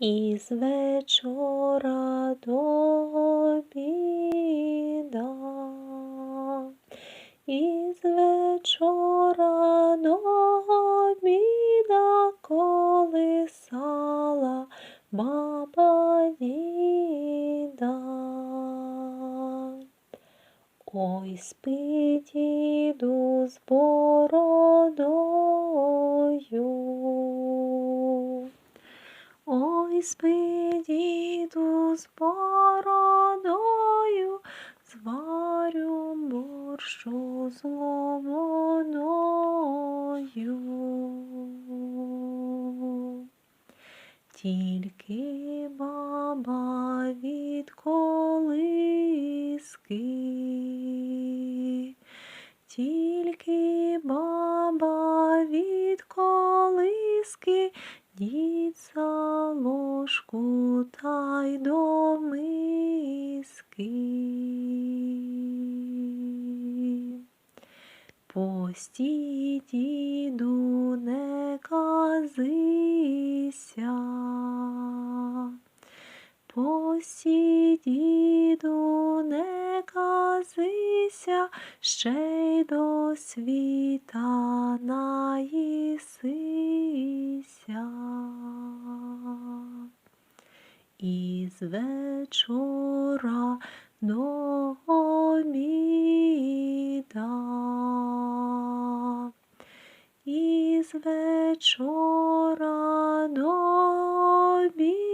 із вечора до обіда, із вечора до обіда колисала баба діда. Ой, спи, діду, з бородою. Ой, спи, з бородою, зварю борщу з ломоною. Тільки баба від колиски, тільки баба від колиски, дід Постій, діду, не казися. Постій, діду, не казися, ще й до світа наїсися. Із вечора до обіда, з вечора до обіду.